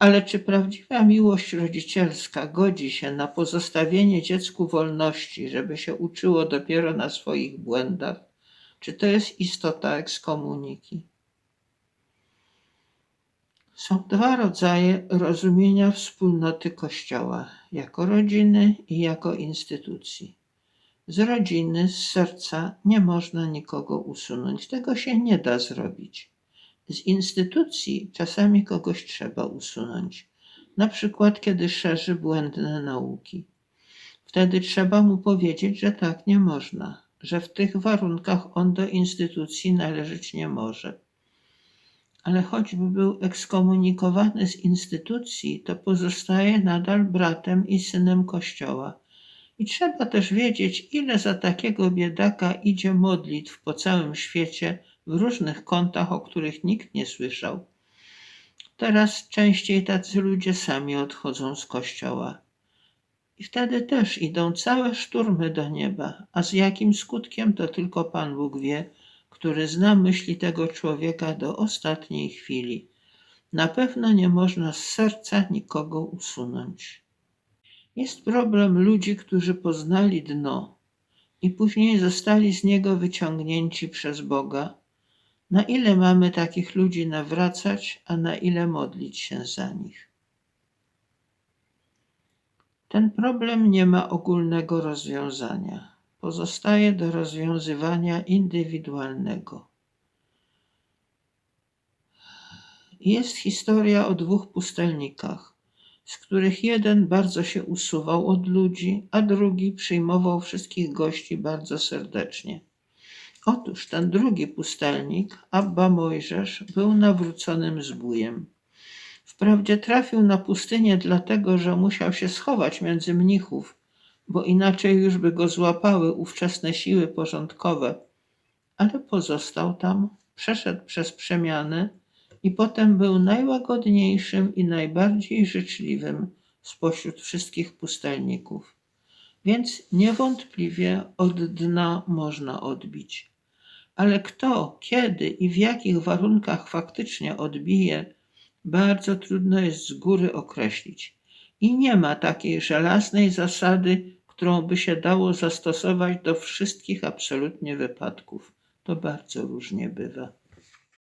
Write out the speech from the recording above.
Ale czy prawdziwa miłość rodzicielska godzi się na pozostawienie dziecku wolności, żeby się uczyło dopiero na swoich błędach? Czy to jest istota ekskomuniki? Są dwa rodzaje rozumienia wspólnoty Kościoła jako rodziny i jako instytucji. Z rodziny, z serca nie można nikogo usunąć, tego się nie da zrobić. Z instytucji czasami kogoś trzeba usunąć, na przykład kiedy szerzy błędne nauki. Wtedy trzeba mu powiedzieć, że tak nie można, że w tych warunkach on do instytucji należeć nie może. Ale choćby był ekskomunikowany z instytucji, to pozostaje nadal bratem i synem Kościoła. I trzeba też wiedzieć, ile za takiego biedaka idzie modlitw po całym świecie w różnych kątach, o których nikt nie słyszał. Teraz częściej tacy ludzie sami odchodzą z kościoła. I wtedy też idą całe szturmy do nieba, a z jakim skutkiem to tylko Pan Bóg wie, który zna myśli tego człowieka do ostatniej chwili. Na pewno nie można z serca nikogo usunąć. Jest problem ludzi, którzy poznali dno i później zostali z niego wyciągnięci przez Boga. Na ile mamy takich ludzi nawracać, a na ile modlić się za nich? Ten problem nie ma ogólnego rozwiązania. Pozostaje do rozwiązywania indywidualnego. Jest historia o dwóch pustelnikach z których jeden bardzo się usuwał od ludzi, a drugi przyjmował wszystkich gości bardzo serdecznie. Otóż ten drugi pustelnik, Abba Mojżesz, był nawróconym zbójem. Wprawdzie trafił na pustynię dlatego, że musiał się schować między mnichów, bo inaczej już by go złapały ówczesne siły porządkowe, ale pozostał tam, przeszedł przez przemiany i potem był najłagodniejszym i najbardziej życzliwym spośród wszystkich pustelników. Więc niewątpliwie od dna można odbić. Ale kto, kiedy i w jakich warunkach faktycznie odbije, bardzo trudno jest z góry określić. I nie ma takiej żelaznej zasady, którą by się dało zastosować do wszystkich absolutnie wypadków. To bardzo różnie bywa.